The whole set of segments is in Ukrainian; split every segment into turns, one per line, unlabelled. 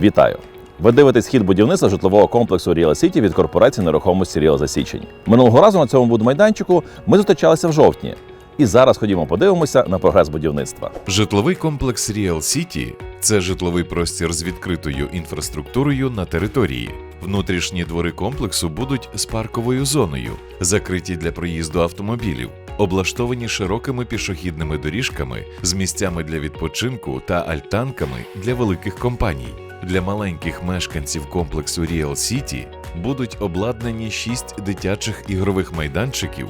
Вітаю! Ви дивитесь хід будівництва житлового комплексу Real City від корпорації нерухомості Real за січень. Минулого разу на цьому будмайданчику ми зустрічалися в жовтні. І зараз ходімо подивимося на прогрес будівництва.
Житловий комплекс Real City – це житловий простір з відкритою інфраструктурою на території. Внутрішні двори комплексу будуть з парковою зоною, закриті для проїзду автомобілів, облаштовані широкими пішохідними доріжками з місцями для відпочинку та альтанками для великих компаній. Для маленьких мешканців комплексу Real City будуть обладнані шість дитячих ігрових майданчиків,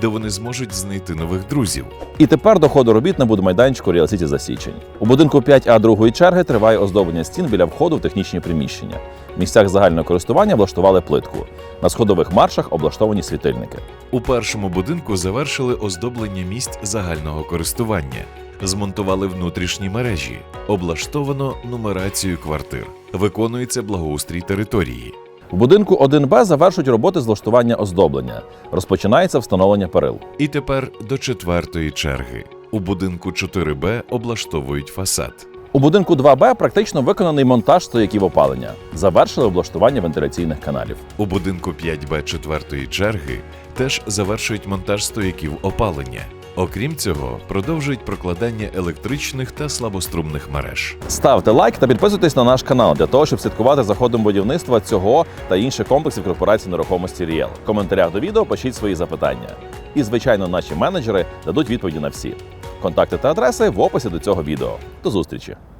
де вони зможуть знайти нових друзів.
І тепер до ходу робіт на будмайданчику Real City за січень. У будинку 5А другої черги триває оздоблення стін біля входу в технічні приміщення. В місцях загального користування влаштували плитку. На сходових маршах облаштовані світильники.
У першому будинку завершили оздоблення місць загального користування, змонтували внутрішні мережі, облаштовано нумерацію квартир, виконується благоустрій території.
В будинку 1Б завершують роботи з влаштування оздоблення. Розпочинається встановлення перил.
І тепер до четвертої черги. У будинку 4Б облаштовують фасад.
У будинку 2Б практично виконаний монтаж стояків опалення. Завершили облаштування вентиляційних каналів.
У будинку 5Б четвертої черги теж завершують монтаж стояків опалення. Окрім цього, продовжують прокладання електричних та слабострумних мереж.
Ставте лайк та підписуйтесь на наш канал для того, щоб слідкувати за ходом будівництва цього та інших комплексів корпорації нерухомості Ріел. В коментарях до відео пишіть свої запитання. І, звичайно, наші менеджери дадуть відповіді на всі. Контакти та адреси в описі до цього відео. До зустрічі!